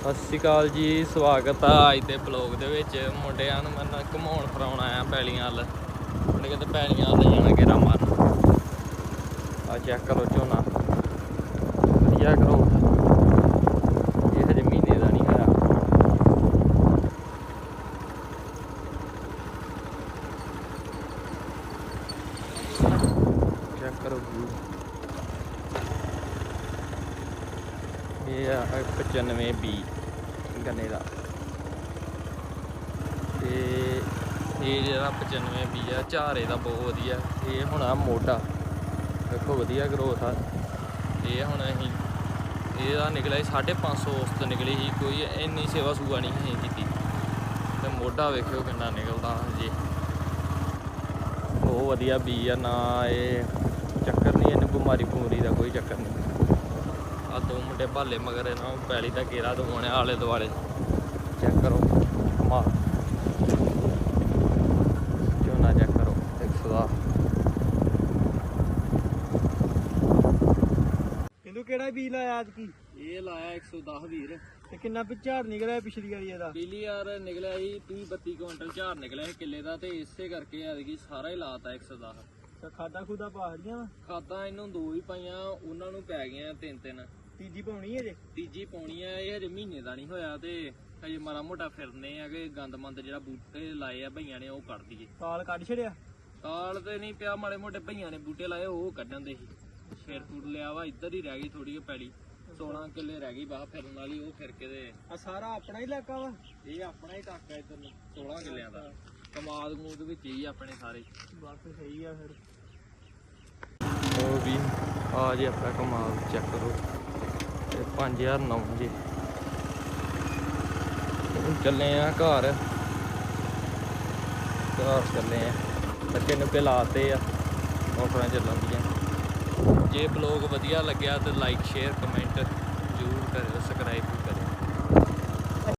ਸਤਿ ਸ਼੍ਰੀ ਅਕਾਲ ਜੀ, ਸਵਾਗਤ ਆ ਅੱਜ ਦੇ ਬਲੌਗ ਦੇ ਵਿੱਚ। ਮੁੰਡਿਆਂ ਨੂੰ ਮੈਂ ਨਾ ਘੁਮਾਉਣ ਫਰਾਉਣ ਆਇਆ ਪੈਲੀਆਂ ਵੱਲ। ਮੁੰਡੇ ਕਹਿੰਦੇ ਪੈਲੀਆਂ ਵੱਲ ਜਾਣਾ ਗੇਰਾ ਮਾਰਨ। ਆ ਚੈੱਕ ਕਰੋ ਝੋਨਾ। ਵਧੀਆ ਕਰੋ ਇਹ ਹਜੇ ਮਹੀਨੇ ਦਾ ਨਹੀਂ ਹੋਇਆ। ਚੈੱਕ ਕਰੋ ਵਿਊ ਇਹ ਆ 95 ਬੀ ਗੰਨੇ ਦਾ। ਤੇ ਇਹ ਜਿਹੜਾ 95 ਬੀ ਆ ਝਾਰੇ ਦਾ ਬਹੁਤ ਵਧੀਆ। ਇਹ ਹੁਣ ਆ ਮੋਢਾ। ਦੇਖੋ ਵਧੀਆ ਗਰੋਥ ਆ। ਇਹ ਹੁਣ ਅਸੀਂ, ਇਹਦਾ ਨਿਕਲਿਆ ਸੀ 550 ਉਸ ਤੋਂ ਨਿਕਲੀ ਸੀ ਕੋਈ ਇੰਨੀ ਸੇਵਾ ਸੂਆ ਨਹੀਂ ਅਸੀਂ ਕੀਤੀ। ਤੇ ਮੋਢਾ ਵੇਖਿਓ ਕਿੰਨਾ ਨਿਕਲਦਾ ਜੀ ਬਹੁਤ ਵਧੀਆ ਬੀ ਆ, ਨਾ ਇਹ ਚੱਕਰ ਨਹੀਂ, ਇਹਨੂੰ ਬਿਮਾਰੀ ਬਮੂਰੀ ਦਾ ਕੋਈ ਚੱਕਰ ਨਹੀਂ। ਆ ਦੋ ਮੁੰਡੇ ਭਾਲੇ ਮਗਰ ਇਹਨਾਂ ਨੂੰ ਪੈਲੀ ਦਾ ਘੇਰਾ ਦਵਾਉਣਿਆ ਆਲੇ ਦੁਆਲੇ। ਚੈੱਕ ਕਰੋ। ਕਮਾਲ ਝੋਨਾ ਚੈੱਕ ਕਰੋ? 100 ਦਾ। ਇਹਨੂੰ ਕਿਹੜਾ ਬੀਜ ਲਾਇਆ ਅੱਜ ਕੀ? ਇਹ ਲਾਇਆ 110 ਵੀਰ। ਤੇ ਕਿੰਨਾ ਪਿ ਝਾੜ ਨਿਕਲਿਆ ਪਿਛਲੀ ਵਾਰੀ ਇਹਦਾ? ਬਿਜਲੀ ਯਾਰ ਨਿਕਲਿਆ ਸੀ 30 32 ਕੁਇੰਟਲ ਝਾੜ ਨਿਕਲਿਆ ਸੀ ਕਿੱਲੇ ਦਾ ਤੇ ਇਸੇ ਕਰਕੇ ਐਤਕੀ ਸਾਰਾ ਹੀ ਲਾਤਾ 110 ਤੇ ਖਾਦਾ ਖੁਦਾ ਪਹਾੜੀਆਂ ਵਾ? ਖਾਦਾਂ ਇਹਨੂੰ ਦੋ ਹੀ ਪਾਈਆਂ ਉਹਨਾਂ ਨੂੰ ਪੈ ਗਈਆਂ ਤਿੰਨ ਤਿੰਨ। ਤੀਜੀ ਪਾਉਣੀ ਹੈ ਜੇ ਤੀਜੀ ਪਾਉਣੀ ਆ ਇਹ ਹਜੇ ਮਹੀਨੇ ਦਾ ਨਹੀਂ ਹੋਇਆ ਤੇ ਹਜੇ ਮਾੜਾ ਮੋਟਾ ਫਿਰਨੇ ਆ ਕਿ ਗੰਦ ਮੰਦ ਜਿਹੜਾ ਬੂਟੇ ਲਾਏ ਆ ਭਈਆਂ ਨੇ ਉਹ ਕੱਢ ਦਈਏ। ਕਾਲ ਕੱਢ ਛੜਿਆ? ਕਾਲ ਤੇ ਨਹੀਂ ਪਿਆ ਮਾੜੇ ਮੋਟੇ ਭਈਆਂ ਨੇ ਬੂਟੇ ਲਾਏ ਉਹ ਕੱਢਣ ਦੇ ਸੀ। ਸ਼ੇਰ ਫੂਟ ਲਿਆ ਵਾ ਇੱਧਰ ਹੀ ਰਹਿ ਗਈ ਥੋੜੀ ਜਿਹੀ ਪੈਲੀ। 16 ਕਿੱਲੇ ਰਹਿ ਗਈ ਬਾਹਰ ਫਿਰਨ ਵਾਲੀ ਉਹ ਫਿਰ ਕੇ ਤੇ ਆ ਸਾਰਾ ਆਪਣਾ ਹੀ ਇਲਾਕਾ ਵਾ? ਇਹ ਆਪਣਾ ਹੀ ਟਾਕਾ ਇੱਧਰ ਨੂੰ 16 ਕਿੱਲਿਆਂ ਦਾ। ਕਮਾਦ ਕਮੂਦ ਵਿੱਚ ਹੀ ਆਪਣੇ ਸਾਰੇ। ਬਸ ਸਹੀ ਆ ਫਿਰ। ਉਹ ਵੀ ਆ ਜੀ ਆਪਣਾ ਕਮਾਲ ਚੈੱਕ ਕਰੋ। ਤੇ 5009 ਜੀ। ਹੁਣ ਚੱਲੇ ਆ ਘਰ। ਘਰ ਚੱਲੇ ਆ। ਬੱਚੇ ਨੂੰ ਲਾਤੇ ਆ। ਮੋਟਰਾਂ ਚੱਲਣ ਦੀਆਂ ਜੇ ਬਲੌਗ ਵਧੀਆ ਲੱਗਿਆ ਤੇ ਲਾਈਕ ਸ਼ੇਅਰ ਕਮੈਂਟ ਜ਼ਰੂਰ ਕਰਿਓ ਸਬਸਕ੍ਰਾਈਬ